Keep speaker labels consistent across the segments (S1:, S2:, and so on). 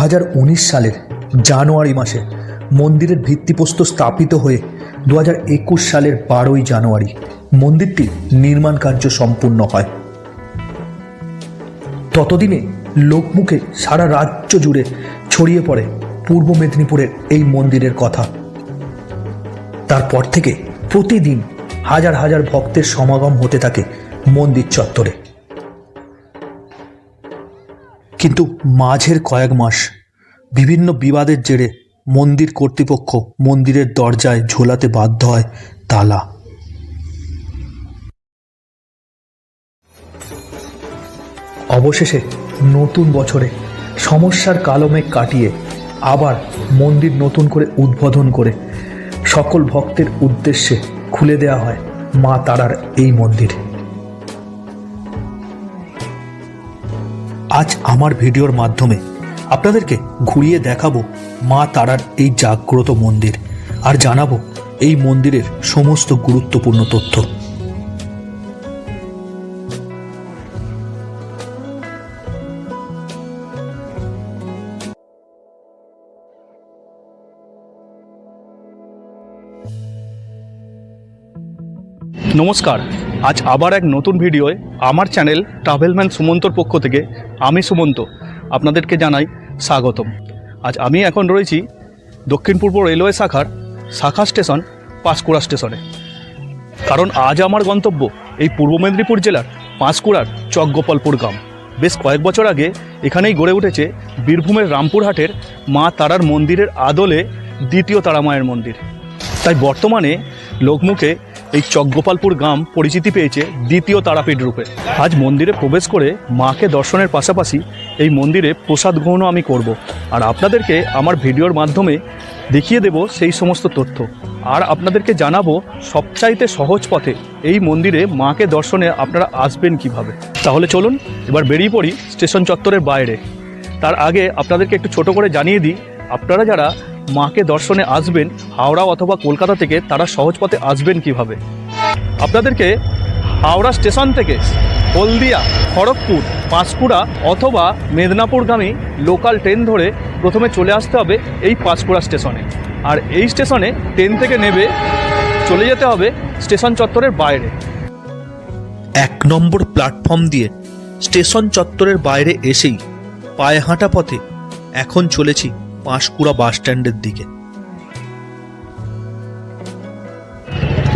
S1: হাজার সালের জানুয়ারি মাসে মন্দিরের ভিত্তিপ্রস্তর স্থাপিত হয়ে দু হাজার একুশ সালের বারোই জানুয়ারি মন্দিরটি নির্মাণ কার্য সম্পূর্ণ হয়। ততদিনে লোকমুখে সারা রাজ্য জুড়ে ছড়িয়ে পড়ে পূর্ব মেদিনীপুরের এই মন্দিরের কথা। তারপর থেকে প্রতিদিন হাজার হাজার ভক্তের সমাগম হতে থাকে মন্দির চত্বরে। কিন্তু মাঝের কয়েক মাস বিভিন্ন বিবাদের জেরে মন্দির কর্তৃপক্ষ মন্দিরের দরজায় ঝোলাতে বাধ্য হয় তালা। অবশেষে নতুন বছরে সমস্যার কালমেঘ কাটিয়ে আবার মন্দির নতুন করে উদ্বোধন করে সকল ভক্তের উদ্দেশ্যে খুলে দেওয়া হয় মা তারার এই মন্দির। আজ আমার ভিডিওর মাধ্যমে আপনাদেরকে ঘুরিয়ে দেখাবো মা তারার এই জাগ্রত মন্দির আর জানাব এই মন্দিরের সমস্ত গুরুত্বপূর্ণ তথ্য।
S2: নমস্কার আজ আবার এক নতুন ভিডিওয় আমার চ্যানেল ট্রাভেলম্যান সুমন্তর পক্ষ থেকে আমি সুমন্ত, আপনাদেরকে জানাই স্বাগতম। আজ আমি এখন রয়েছি দক্ষিণ পূর্ব রেলওয়ে শাখার শাখা স্টেশন, পাঁশকুড়া স্টেশনে। কারণ আজ আমার গন্তব্য এই পূর্ব মেদিনীপুর জেলার পাঁশকুড়ার চকগোপালপুর গ্রাম। বেশ কয়েক বছর আগে এখানেই গড়ে উঠেছে বীরভূমের রামপুরহাটের মা তারার মন্দিরের আদলে দ্বিতীয় তারামায়ের মন্দির। তাই বর্তমানে লোকমুখে এই চকগোপালপুর গ্রাম পরিচিতি পেয়েছে দ্বিতীয় তারাপীঠ রূপে। আজ মন্দিরে প্রবেশ করে মাকে দর্শনের পাশাপাশি এই মন্দিরে প্রসাদ গ্রহণও আমি করব। আর আপনাদেরকে আমার ভিডিওর মাধ্যমে দেখিয়ে দেব সেই সমস্ত তথ্য। আর আপনাদেরকে জানাব সবচাইতে সহজ পথে এই মন্দিরে মাকে দর্শনে আপনারা আসবেন কীভাবে। তাহলে চলুন, এবার বেরিয়ে পড়ি স্টেশন চত্বরের বাইরে। তার আগে আপনাদেরকে একটু ছোট করে জানিয়ে দিই, আপনারা যারা মাকে দর্শনে আসবেন হাওড়া অথবা কলকাতা থেকে, তারা সহজ পথে আসবেন কীভাবে? আপনাদেরকে হাওড়া স্টেশন থেকে হলদিয়া, খড়গপুর, পাঁশকুড়া অথবা মেদিনীপুরগামী লোকাল ট্রেন ধরে প্রথমে চলে আসতে হবে এই পাঁশকুড়া স্টেশনে। আর এই স্টেশনে ট্রেন থেকে নেবে, চলে যেতে হবে স্টেশন চত্বরের বাইরে।
S1: এক নম্বর প্ল্যাটফর্ম দিয়ে স্টেশন চত্বরের বাইরে এসেই পায়ে হাঁটা পথে এখন চলেছি পাঁশকুড়া বাস স্ট্যান্ডের দিকে।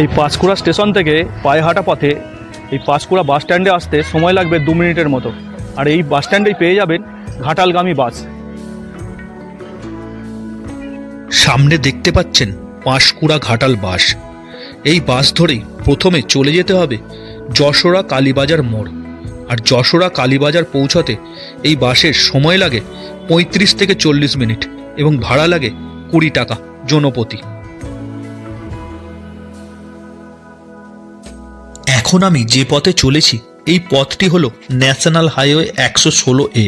S2: এই পাঁশকুড়া স্টেশন থেকে পায়ে হাঁটা পথে এই পাঁশকুড়া বাস স্ট্যান্ডে আসতে সময় লাগবে দু মিনিটের মতো। আর এই বাস স্ট্যান্ডেই পেয়ে যাবেন ঘাটালগামী বাস।
S1: সামনে দেখতে পাচ্ছেন পাঁশকুড়া ঘাটাল বাস। এই বাস ধরেই প্রথমে চলে যেতে হবে যশোরা কালীবাজার মোড়। আর যশোরা কালীবাজার পৌঁছাতে এই বাসের সময় লাগে পঁয়ত্রিশ থেকে চল্লিশ মিনিট এবং ভাড়া লাগে কুড়ি টাকা জনপতি। এখন আমি যে পথে চলেছি, এই পথটি হলো ন্যাশনাল হাইওয়ে একশো ষোলো এ।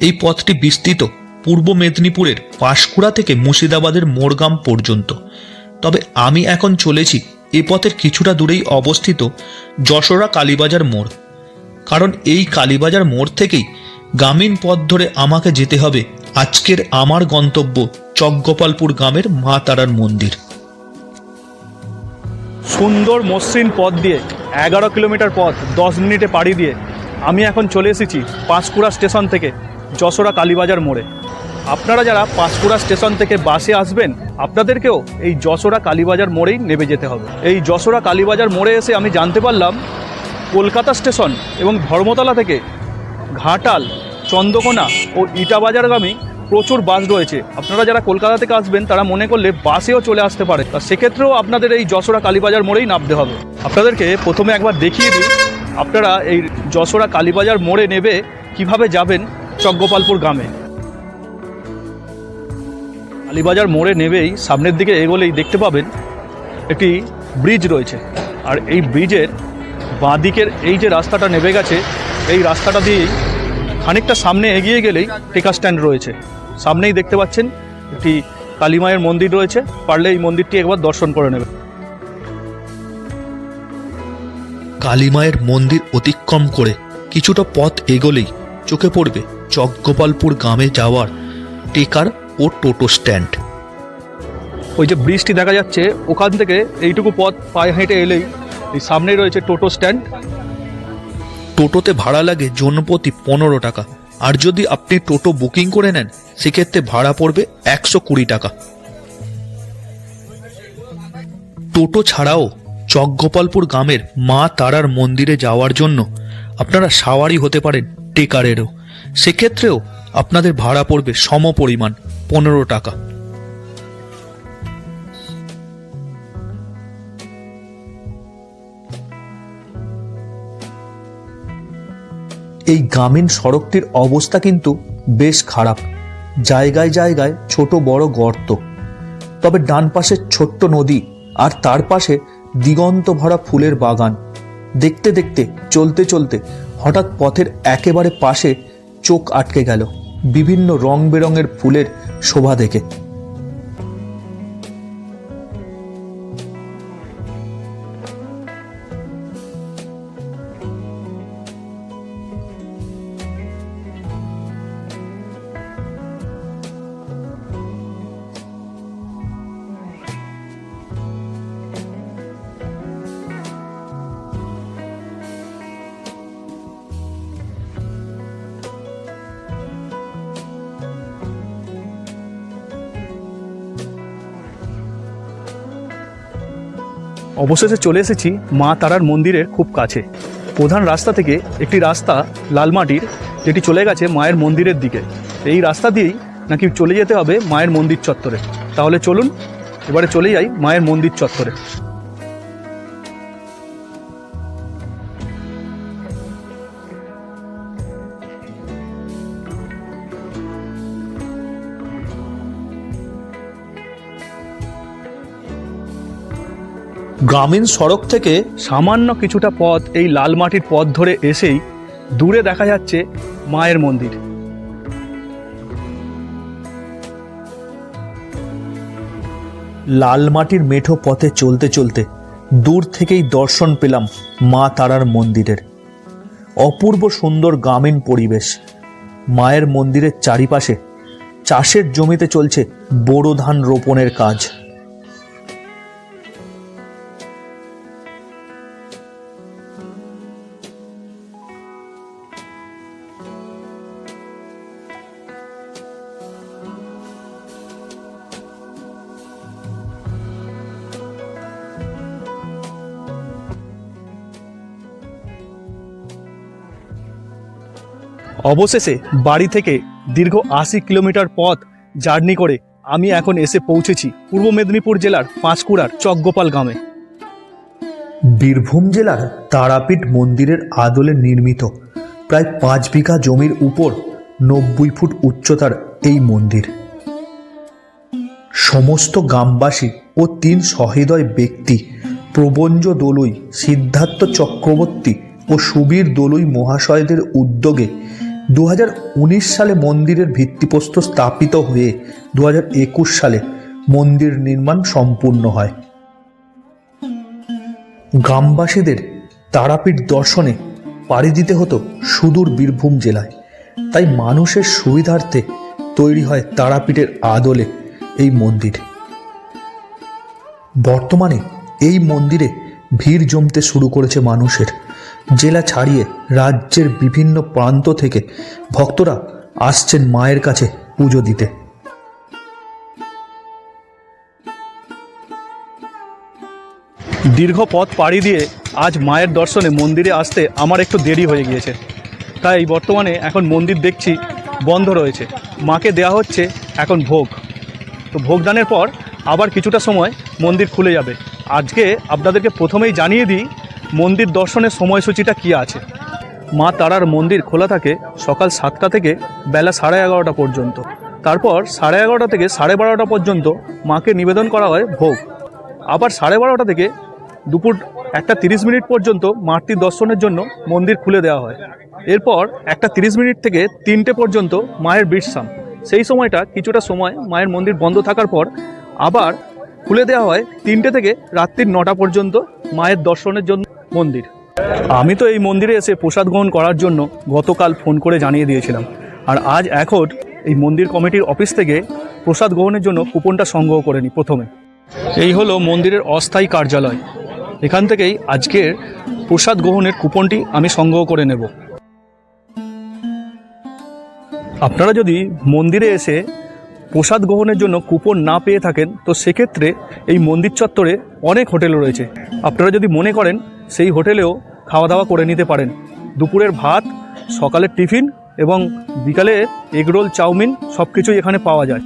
S1: এই পথটি বিস্তৃত পূর্ব মেদিনীপুরের পাঁশকুড়া থেকে মুর্শিদাবাদের মোড়গ্রাম পর্যন্ত। তবে আমি এখন চলেছি এ পথের কিছুটা দূরেই অবস্থিত যশোরা কালীবাজার মোড়। কারণ এই কালীবাজার মোড় থেকেই গ্রামীণ পথ ধরে আমাকে যেতে হবে আজকের আমার গন্তব্য চকগোপালপুর গ্রামের মা তারার মন্দির।
S2: সুন্দর মসৃণ পথ দিয়ে এগারো কিলোমিটার পথ দশ মিনিটে পাড়ি দিয়ে আমি এখন চলে এসেছি পাঁশকুড়া স্টেশন থেকে যশোরা কালীবাজার মোড়ে। আপনারা যারা পাঁশকুড়া স্টেশন থেকে বাসে আসবেন, আপনাদেরকেও এই যশোরা কালীবাজার মোড়েই নেমে যেতে হবে। এই যশোরা কালীবাজার মোড়ে এসে আমি জানতে পারলাম, কলকাতা স্টেশন এবং ধর্মতলা থেকে ঘাটাল, চন্দ্রকোনা ও ইটাবাজারগামী প্রচুর বাস রয়েছে। আপনারা যারা কলকাতা থেকে আসবেন, তারা মনে করলে বাসেও চলে আসতে পারে। তা সেক্ষেত্রেও আপনাদের এই যশোরা কালীবাজার মোড়েই নামতে হবে। আপনাদেরকে প্রথমে একবার দেখিয়ে দিই, আপনারা এই যশোরা কালীবাজার মোড়ে নেবে কীভাবে যাবেন চকগোপালপুর গ্রামে। কালীবাজার মোড়ে নেবেই, সামনের দিকে এগোলেই দেখতে পাবেন একটি ব্রিজ রয়েছে। আর এই ব্রিজের বাঁ দিকের এই যে রাস্তাটা নেমে গেছে এই রাস্তাটা দিয়েই খানিকটা সামনে এগিয়ে গেলেই টেকা স্ট্যান্ড রয়েছে। সামনেই দেখতে পাচ্ছেন একটি কালীমায়ের মন্দির রয়েছে। পারলে এই মন্দিরটি একবার দর্শন করে নেবে
S1: কালীমায়ের মন্দির অতিক্রম করে কিছুটা পথ এগোলেই চোখে পড়বে চকগোপালপুর গ্রামে যাওয়ার টেকার ও টোটো স্ট্যান্ড।
S2: ওই যে ব্রিজটি দেখা যাচ্ছে ওখান থেকে এইটুকু পথ পায়ে হেঁটে এলেই এই সামনেই রয়েছে টোটো স্ট্যান্ড।
S1: টোটোতে ভাড়া লাগে জনপ্রতি পনেরো টাকা। আর যদি আপনি টোটো বুকিং করে নেন, সেক্ষেত্রে ভাড়া পড়বে একশো কুড়ি টাকা। টোটো ছাড়াও চকগোপালপুর গ্রামের মা তারার মন্দিরে যাওয়ার জন্য আপনারা সাওয়ারি হতে পারেন টেকারেরও। সেক্ষেত্রেও আপনাদের ভাড়া পড়বে সম পরিমাণ পনেরো টাকা। এই গ্রামীণ সড়কটির অবস্থা কিন্তু বেশ খারাপ। জায়গায় জায়গায় ছোট বড় গর্ত। তবে ডান পাশে ছোট্ট নদী আর তার পাশে দিগন্ত ভরা ফুলের বাগান। দেখতে দেখতে, চলতে চলতে হঠাৎ পথের একেবারে পাশে চোখ আটকে গেল। বিভিন্ন রং বেরঙের ফুলের শোভা দেখে।
S2: অবশেষে চলে এসেছি মা তারার মন্দিরের খুব কাছে। প্রধান রাস্তা থেকে একটি রাস্তা লালমাটির যেটি চলে গেছে মায়ের মন্দিরের দিকে। এই রাস্তা দিয়েই নাকি চলে যেতে হবে মায়ের মন্দির চত্বরে। তাহলে চলুন, এবারে চলে যাই মায়ের মন্দির চত্বরে।
S1: গ্রামীণ সড়ক থেকে
S2: সামান্য কিছুটা পথ এই লাল মাটির পথ ধরে এসেই দূরে দেখা যাচ্ছে মায়ের মন্দির।
S1: লাল মাটির মেঠো পথে চলতে চলতে দূর থেকেই দর্শন পেলাম মা তারার মন্দিরের। অপূর্ব সুন্দর গ্রামীণ পরিবেশ। মায়ের মন্দিরের চারিপাশে চাষের জমিতে চলছে বোরো ধান রোপণের কাজ।
S2: অবশেষে বাড়ি থেকে দীর্ঘ আশি কিলোমিটার পথ জার্নি করে আমি এখন এসে পৌঁছেছি পূর্ব মেদিনীপুর জেলার পাঁচকুড়ার চকগোপাল গ্রামে।
S1: বীরভূম জেলার তারাপীঠ মন্দিরের আদলে নির্মিত প্রায় পাঁচ বিঘা জমির উপর নব্বই ফুট উচ্চতার এই মন্দির। সমস্ত গ্রামবাসী ও তিন সহৃদয় ব্যক্তি প্রবঞ্জ দলুই সিদ্ধার্থ চক্রবর্তী ও সুবীর দলুই মহাশয়দের উদ্যোগে দু হাজার উনিশ সালে মন্দিরের ভিত্তিপ্রস্তর স্থাপিত হয়ে দু হাজার একুশ সালে মন্দির নির্মাণ সম্পূর্ণ হয়। গ্রামবাসীদের তারাপীঠ দর্শনে পাড়ি দিতে হতো সুদূর বীরভূম জেলায়। তাই মানুষের সুবিধার্থে তৈরি হয় তারাপীঠের আদলে এই মন্দির। বর্তমানে এই মন্দিরে ভিড় জমতে শুরু করেছে মানুষের। জেলা ছাড়িয়ে রাজ্যের বিভিন্ন প্রান্ত থেকে ভক্তরা আসছেন মায়ের কাছে পুজো দিতে।
S2: দীর্ঘ পথ পাড়ি দিয়ে আজ মায়ের দর্শনে মন্দিরে আসতে আমার একটু দেরি হয়ে গিয়েছে। তাই বর্তমানে এখন মন্দির দেখছি বন্ধ রয়েছে। মাকে দেয়া হচ্ছে এখন ভোগ। তো ভোগদানের পর আবার কিছুটা সময় মন্দির খুলে যাবে। আজকে আপনাদেরকে প্রথমেই জানিয়ে দিই মন্দির দর্শনের সময়সূচিটা কী আছে? মা তারার মন্দির খোলা থাকে সকাল সাতটা থেকে বেলা সাড়ে এগারোটা পর্যন্ত। তারপর সাড়ে এগারোটা থেকে সাড়ে বারোটা পর্যন্ত মাকে নিবেদন করা হয় ভোগ। আবার সাড়ে বারোটা থেকে দুপুর একটা তিরিশ মিনিট পর্যন্ত মাতৃ দর্শনের জন্য মন্দির খুলে দেওয়া হয়। এরপর একটা তিরিশ মিনিট থেকে তিনটে পর্যন্ত মায়ের বিশ্রাম সেই সময়টা কিছুটা সময় মায়ের মন্দির বন্ধ থাকার পর আবার খুলে দেওয়া হয় তিনটে থেকে রাত্রির নটা পর্যন্ত মায়ের দর্শনের জন্য। মন্দির। আমি তো এই মন্দিরে এসে প্রসাদ গ্রহণ করার জন্য গতকাল ফোন করে জানিয়ে দিয়েছিলাম। আর আজ এখন এই মন্দির কমিটির অফিস থেকে প্রসাদ গ্রহণের জন্য কুপনটা সংগ্রহ করে নিই প্রথমে। এই হলো মন্দিরের অস্থায়ী কার্যালয়। এখান থেকেই আজকের প্রসাদ গ্রহণের কুপনটি আমি সংগ্রহ করে নেব। আপনারা যদি মন্দিরে এসে প্রসাদ গ্রহণের জন্য কুপন না পেয়ে থাকেন, তো সেক্ষেত্রে এই মন্দির চত্বরে অনেক হোটেল রয়েছে। আপনারা যদি মনে করেন সেই হোটেলেও খাওয়া দাওয়া করে নিতে পারেন। দুপুরের ভাত, সকালের টিফিন এবং বিকালে এগরোল চাউমিন সব কিছুই এখানে পাওয়া যায়।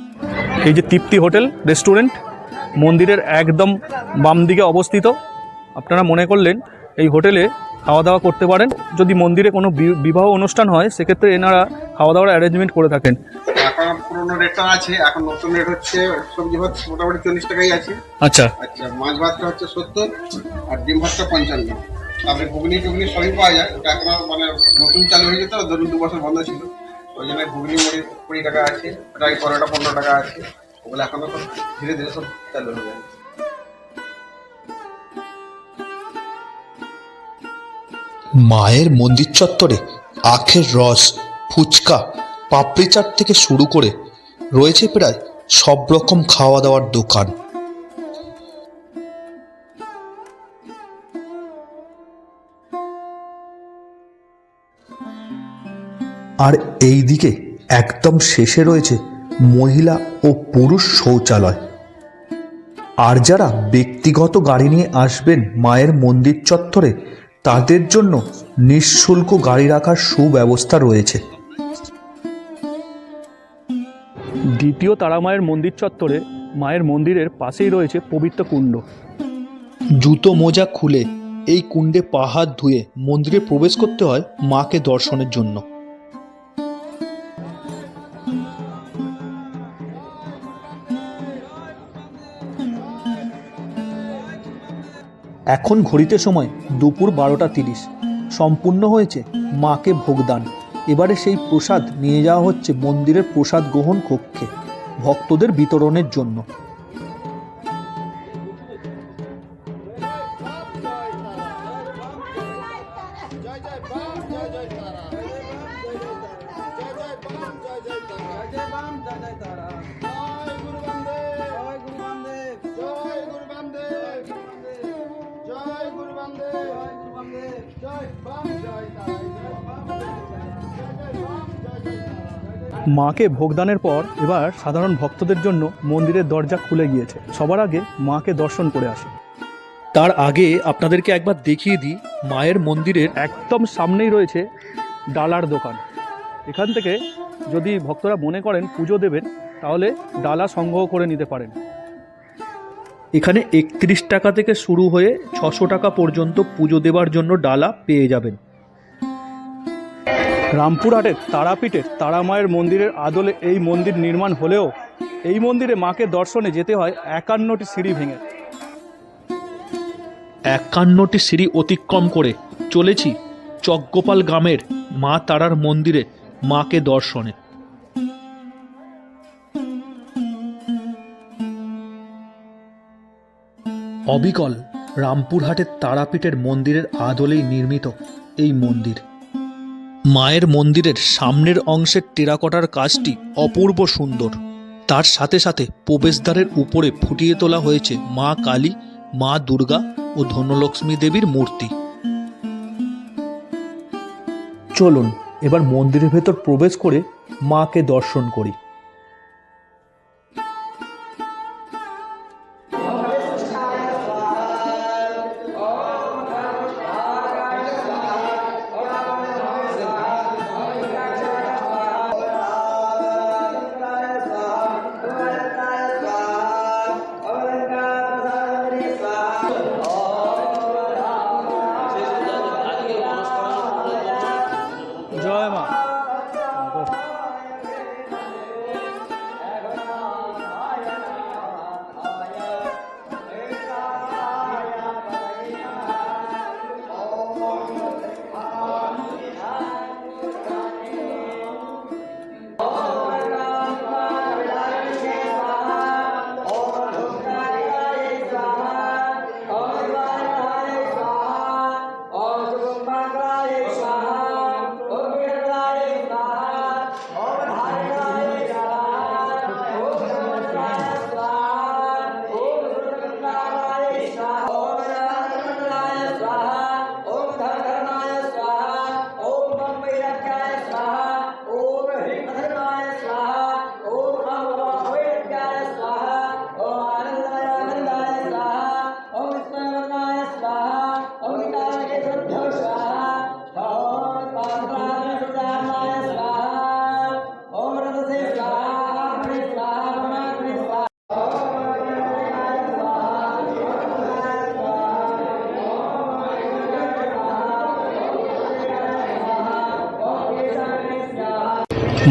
S2: এই যে তৃপ্তি হোটেল, রেস্টুরেন্ট, মন্দিরের একদম বাম দিকে অবস্থিত। আপনারা মনে করলেন এই হোটেলে খাওয়া দাওয়া করতে পারেন। যদি মন্দিরে কোনো বিবাহ অনুষ্ঠান হয়, সেক্ষেত্রে এনারা খাওয়া দাওয়ার অ্যারেঞ্জমেন্ট করে থাকেন।
S3: এখন পুরোনো রেটটা আছে এখন নতুন রেট হচ্ছে সবজি ভাত মোটামুটি চল্লিশ টাকাই আছে।
S2: আচ্ছা।
S3: আচ্ছা মাছ ভাতটা হচ্ছে সত্তর আর ডিম ভাতটা পঞ্চান্ন। আপনি ঘুগনি টুগনি সবই পাওয়া যায় ওটা এখন মানে নতুন চালু হয়ে যেত ধরুন দু বছর বন্ধ ছিল। ওই জন্য ঘুগনি মুড়ি কুড়ি টাকা আছে ওটা পরোটা পনেরো টাকা আছে। ওগুলো এখন তো ধীরে ধীরে সব চালু হয়ে যায়
S1: মায়ের মন্দির চত্বরে আখের রস ফুচকা পাপড়ি চাট থেকে শুরু করে রয়েছে প্রায় সব রকম খাওয়া দাওয়ার দোকান। আর এই দিকে একদম শেষে রয়েছে মহিলা ও পুরুষ শৌচালয়। আর যারা ব্যক্তিগত গাড়ি নিয়ে আসবেন মায়ের মন্দির চত্বরে, তাদের জন্য নিঃশুল্ক গাড়ি রাখার সুব্যবস্থা রয়েছে।
S2: দ্বিতীয় তারামায়ের মন্দির চত্বরে মায়ের মন্দিরের পাশেই রয়েছে পবিত্র কুণ্ড।
S1: জুতো মোজা খুলে এই কুণ্ডে পা হাত ধুয়ে মন্দিরে প্রবেশ করতে হয় মাকে দর্শনের জন্য। এখন ঘড়িতে সময় দুপুর বারোটা তিরিশ। সম্পূর্ণ হয়েছে মাকে ভোগদান। এবারে সেই প্রসাদ নিয়ে যাওয়া হচ্ছে মন্দিরের প্রসাদ গ্রহণ কক্ষে। ভক্তদের বিতরণের জন্য।
S2: মাকে ভোগদানের পর এবার সাধারণ ভক্তদের জন্য মন্দিরের দরজা খুলে গিয়েছে। সবার আগে মাকে দর্শন করে আসে।
S1: তার আগে আপনাদেরকে একবার দেখিয়ে দিই মায়ের মন্দিরের
S2: একদম সামনেই রয়েছে ডালার দোকান। এখান থেকে যদি ভক্তরা মনে করেন পুজো দেবেন তাহলে ডালা সংগ্রহ করে নিতে পারেন।
S1: এখানে একত্রিশ টাকা থেকে শুরু হয়ে ছশো টাকা পর্যন্ত পুজো দেওয়ার জন্য ডালা পেয়ে যাবেন।
S2: রামপুরহাটের তারাপীঠের তারামায়ের মন্দিরের আদলে এই মন্দির নির্মাণ হলেও এই মন্দিরে মাকে দর্শনে যেতে হয় একান্নটি সিঁড়ি ভেঙে।
S1: একান্নটি সিঁড়ি অতিক্রম করে চলেছি চকগোপাল গ্রামের মা তারার মন্দিরে মাকে দর্শনে। অবিকল রামপুরহাটের তারাপীঠের মন্দিরের আদলেই নির্মিত এই মন্দির। মায়ের মন্দিরের সামনের অংশের টেরাকটার কাজটি অপূর্ব সুন্দর। তার সাথে সাথে প্রবেশদ্বারের উপরে ফুটিয়ে তোলা হয়েছে মা কালী, মা দুর্গা ও ধনলক্ষ্মী দেবীর মূর্তি। চলুন, এবার মন্দিরের ভেতর প্রবেশ করে মাকে দর্শন করি।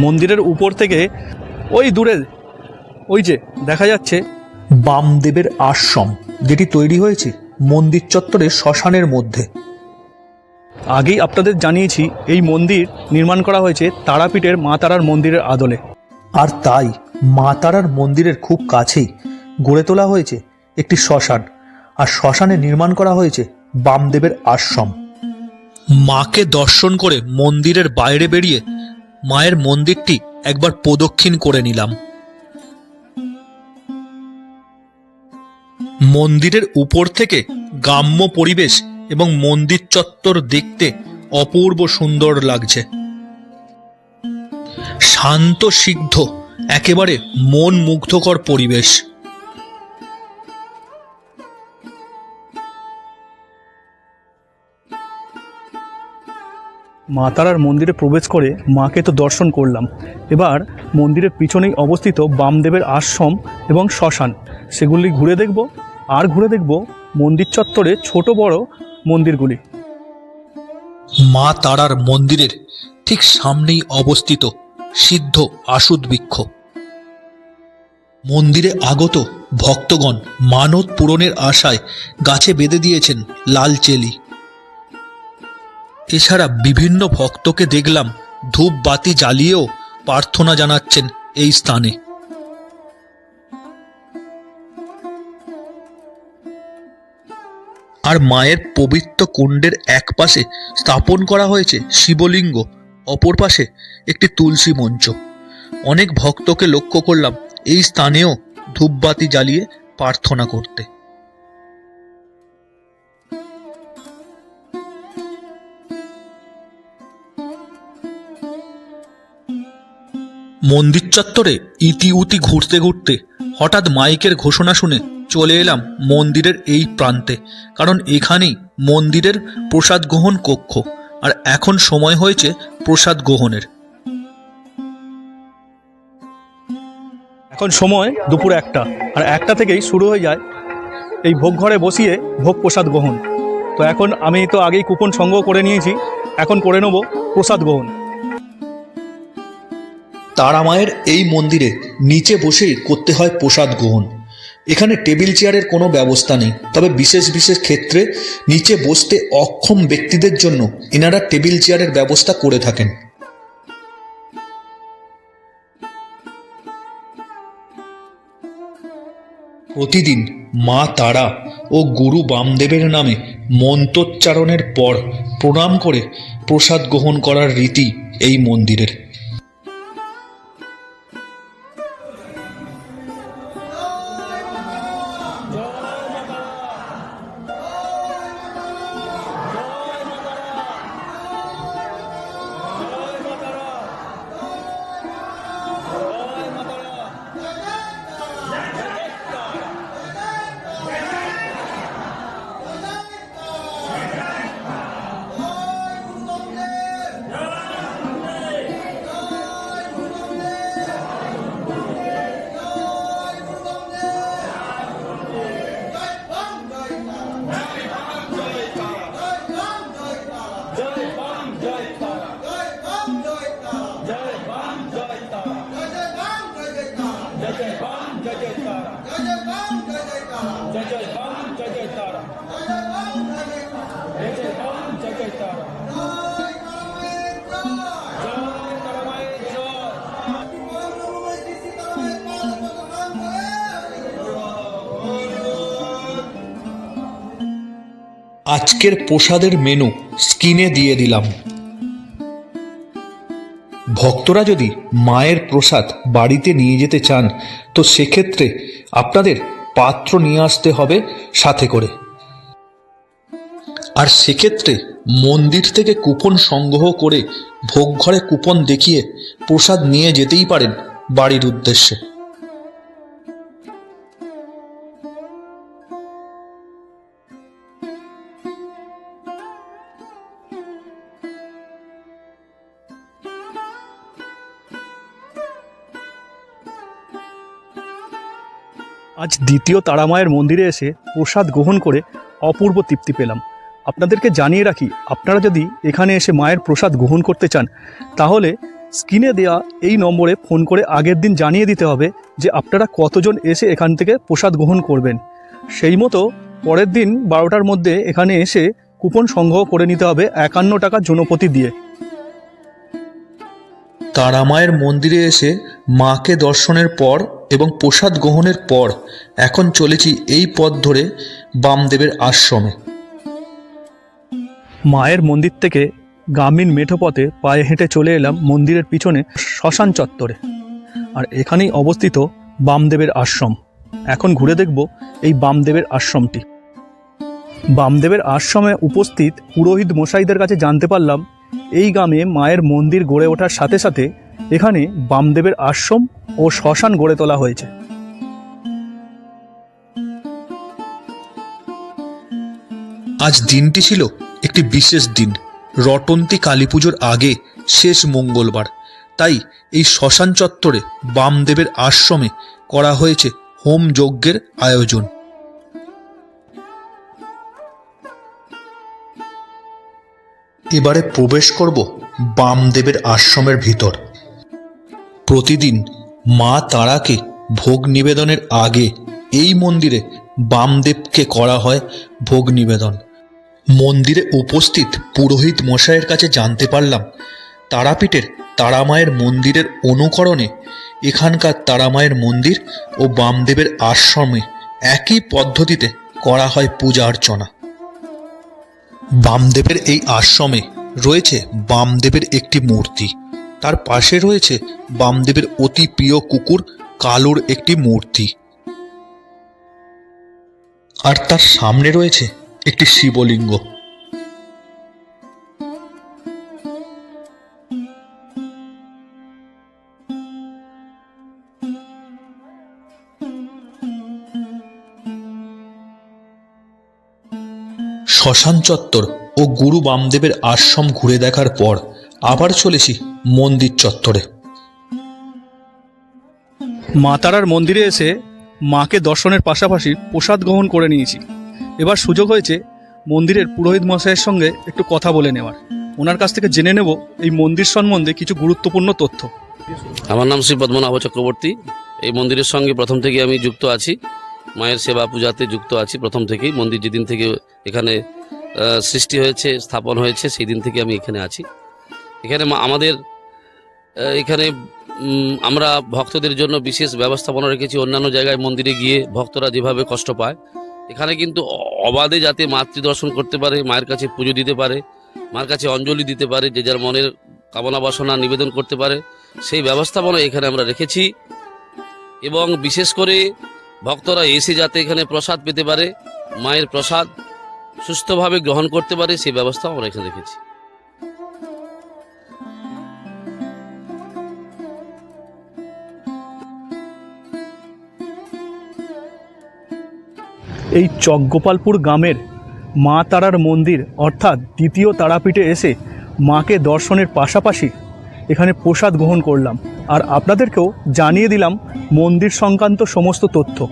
S2: মন্দিরের উপর থেকে ওই দূরে, ওই যে দেখা যাচ্ছে
S1: বামদেবের আশ্রম, যেটি তৈরি হয়েছে মন্দির চত্বরের শ্মশানের মধ্যে।
S2: আগেই আপনাদের জানিয়েছি, এই মন্দির নির্মাণ করা হয়েছে তারাপীঠের মা তারার মন্দিরের আদলে।
S1: আর তাই মা তারার মন্দিরের খুব কাছেই গড়ে তোলা হয়েছে একটি শ্মশান, আর শ্মশানে নির্মাণ করা হয়েছে বামদেবের আশ্রম। মাকে দর্শন করে মন্দিরের বাইরে বেরিয়ে মায়ের মন্দিরটি একবার প্রদক্ষিণ করে নিলাম। মন্দিরের উপর থেকে গ্রাম্য পরিবেশ এবং মন্দির চত্বর দেখতে অপূর্ব সুন্দর লাগছে। শান্ত, সিদ্ধ, একেবারে মন মুগ্ধকর পরিবেশ।
S2: মা তারার মন্দিরে প্রবেশ করে মাকে তো দর্শন করলাম। এবার মন্দিরের পিছনেই অবস্থিত বামদেবের আশ্রম এবং শ্মশান। সেগুলি ঘুরে দেখব, আর ঘুরে দেখব মন্দির চত্বরে ছোট বড় মন্দিরগুলি।
S1: মা তারার মন্দিরের ঠিক সামনেই অবস্থিত সিদ্ধ আসুদ বৃক্ষ। মন্দিরে আগত ভক্তগণ মানত পূরণের আশায় গাছে বেঁধে দিয়েছেন লাল চেলি। এছাড়া বিভিন্ন ভক্তকে দেখলাম ধূপ বাতি জ্বালিয়েও প্রার্থনা জানাচ্ছেন এই স্থানে। আর মায়ের পবিত্র কুণ্ডের এক পাশে স্থাপন করা হয়েছে শিবলিঙ্গ, অপর পাশে একটি তুলসী মঞ্চ। অনেক ভক্তকে লক্ষ্য করলাম এই স্থানেও ধূপবাতি জ্বালিয়ে প্রার্থনা করতে। মন্দির চত্বরে ইতি উতি ঘুরতে ঘুরতে হঠাৎ মাইকের ঘোষণা শুনে চলে এলাম মন্দিরের এই প্রান্তে, কারণ এখানেই মন্দিরের প্রসাদ গ্রহণ কক্ষ, আর এখন সময় হয়েছে প্রসাদ গ্রহণের।
S2: এখন সময় দুপুর একটা, আর একটা থেকেই শুরু হয়ে যায় এই ভোগ ঘরে বসিয়ে ভোগ প্রসাদ গ্রহণ। তো এখন আমি তো আগেই কুপন সংগ্রহ করে নিয়েছি, এখন করে নেব প্রসাদ গ্রহণ।
S1: তারা মায়ের এই মন্দিরে নিচে বসেই করতে হয় প্রসাদ গ্রহণ। এখানে টেবিল চেয়ারের কোনো ব্যবস্থা নেই। তবে বিশেষ বিশেষ ক্ষেত্রে নিচে বসতে অক্ষম ব্যক্তিদের জন্য এনারা টেবিল চেয়ারের ব্যবস্থা করে থাকেন। প্রতিদিন মা তারা ও গুরু বামদেবের নামে মন্ত্রোচ্চারণের পর প্রণাম করে প্রসাদ গ্রহণ করার রীতি এই মন্দিরের। আজকের প্রসাদের মেনু স্ক্রিনে দিয়ে দিলাম। ভক্তরা যদি মায়ের প্রসাদ বাড়িতে নিয়ে যেতে চান, তো সেক্ষেত্রে আপনাদের পাত্র নিয়ে আসতে হবে সাথে করে। আর সেক্ষেত্রে মন্দির থেকে কুপন সংগ্রহ করে ভোগঘরে কুপন দেখিয়ে প্রসাদ নিয়ে যেতেই পারেন বাড়ির উদ্দেশ্যে।
S2: আজ দ্বিতীয় তারামায়ের মন্দিরে এসে প্রসাদ গ্রহণ করে অপূর্ব তৃপ্তি পেলাম। আপনাদেরকে জানিয়ে রাখি, আপনারা যদি এখানে এসে মায়ের প্রসাদ গ্রহণ করতে চান, তাহলে স্ক্রিনে দেওয়া এই নম্বরে ফোন করে আগের দিন জানিয়ে দিতে হবে যে আপনারা কতজন এসে এখান থেকে প্রসাদ গ্রহণ করবেন। সেই মতো পরের দিন বারোটার মধ্যে এখানে এসে কুপন সংগ্রহ করে নিতে হবে একান্ন টাকা জনপতি দিয়ে।
S1: তারামায়ের মন্দিরে এসে মাকে দর্শনের পর এবং প্রসাদ গ্রহণের পর এখন চলেছি এই পথ ধরে বামদেবের আশ্রমে।
S2: মায়ের মন্দির থেকে গ্রামীণ মেঠো পথে পায়ে হেঁটে চলে এলাম মন্দিরের পিছনে শ্মশান চত্বরে। আর এখানেই অবস্থিত বামদেবের আশ্রম। এখন ঘুরে দেখব এই বামদেবের আশ্রমটি। বামদেবের আশ্রমে উপস্থিত পুরোহিত মশাইদের কাছে জানতে পারলাম, এই গ্রামে মায়ের মন্দির গড়ে ওঠার সাথে সাথে এখানে বামদেবের আশ্রম ও শ্মশান গড়ে তোলা হয়েছে।
S1: আজ দিনটি ছিল একটি বিশেষ দিন। রটন্তী কালী পুজোর আগে শেষ মঙ্গলবার। তাই এই শ্মশান চত্বরে বামদেবের আশ্রমে করা হয়েছে হোম যজ্ঞের আয়োজন। এবারে প্রবেশ করব বামদেবের আশ্রমের ভিতর। প্রতিদিন মা তারাকে ভোগ নিবেদনের আগে এই মন্দিরে বামদেবকে করা হয় ভোগ নিবেদন। মন্দিরে উপস্থিত পুরোহিত মশাইয়ের কাছে জানতে পারলাম, তারাপীঠের তারামায়ের মন্দিরের অনুকরণে এখানকার তারামায়ের মন্দির ও বামদেবের আশ্রমে একই পদ্ধতিতে করা হয় পূজা অর্চনা। বামদেবের এই আশ্রমে রয়েছে বামদেবের একটি মূর্তি। তার পাশে রয়েছে বামদেবের অতি প্রিয় কুকুর কালুর একটি মূর্তি। আর তার সামনে রয়েছে একটি শিবলিঙ্গ। শ্মশান চত্বর ও গুরু বামদেবের আশ্রম ঘুরে দেখার পর আবার চলেছি মন্দির চত্বরে।
S2: মাতারার মন্দিরে এসে মাকে দর্শনের পাশাপাশি প্রসাদ গ্রহণ করে নিয়েছি। এবার সুযোগ হয়েছে মন্দিরের পুরোহিত মশাইয়ের সঙ্গে একটু কথা বলে নেওয়ার। ওনার কাছ থেকে জেনে নেব এই মন্দির সম্বন্ধে কিছু গুরুত্বপূর্ণ তথ্য।
S4: আমার নাম শ্রী পদ্মনাভ চক্রবর্তী। এই মন্দিরের সঙ্গে প্রথম থেকে আমি যুক্ত আছি। মায়ের সেবা পূজাতে যুক্ত আছি প্রথম থেকেই। মন্দির যেদিন থেকে এখানে সৃষ্টি হয়েছে, স্থাপন হয়েছে সেই দিন থেকে আমি এখানে আছি। এখানে আমাদের এখানে আমরা ভক্তদের জন্য বিশেষ ব্যবস্থাপনা রেখেছি। অন্যান্য জায়গায় মন্দিরে গিয়ে ভক্তরা যেভাবে কষ্ট পায় এখানে কিন্তু অবাধে যাতে মাতৃ দর্শন করতে পারে, মায়ের কাছে পুজো দিতে পারে, মার কাছে অঞ্জলি দিতে পারে, যে যার মনের কামনা বাসনা নিবেদন করতে পারে, সেই ব্যবস্থাপনা এখানে আমরা রেখেছি। এবং বিশেষ করে ভক্তরা এসে যাতে এখানে প্রসাদ পেতে পারে, মায়ের প্রসাদ সুস্থভাবে গ্রহণ করতে পারে, সেই ব্যবস্থাও আমরা এখানে রেখেছি।
S2: এই চকগোপালপুর গ্রামের মা তারার মন্দির অর্থাৎ দ্বিতীয় তারাপীঠে এসে মাকে দর্শনের পাশাপাশি এখানে প্রসাদ গ্রহণ করলাম। আর আপনাদেরকেও জানিয়ে দিলাম মন্দির সংক্রান্ত সমস্ত তথ্য।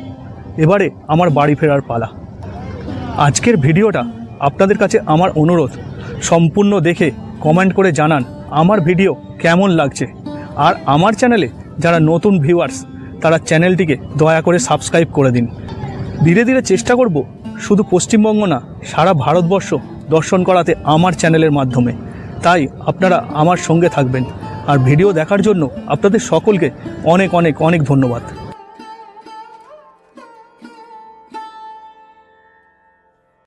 S2: এবারে আমার বাড়ি ফেরার পালা। আজকের ভিডিওটা আপনাদের কাছে আমার অনুরোধ। সম্পূর্ণ দেখে কমেন্ট করে জানান আমার ভিডিও কেমন লাগছে। আর আমার চ্যানেলে যারা নতুন ভিউয়ার্স তারা চ্যানেলটিকে দয়া করে সাবস্ক্রাইব করে দিন। ধীরে ধীরে চেষ্টা করব শুধু পশ্চিমবঙ্গ না, সারা ভারতবর্ষ দর্শন করাতে আমার চ্যানেলের মাধ্যমে। তাই আপনারা আমার সঙ্গে থাকবেন। আর ভিডিও দেখার জন্য আপনাদের সকলকে অনেক অনেক অনেক ধন্যবাদ।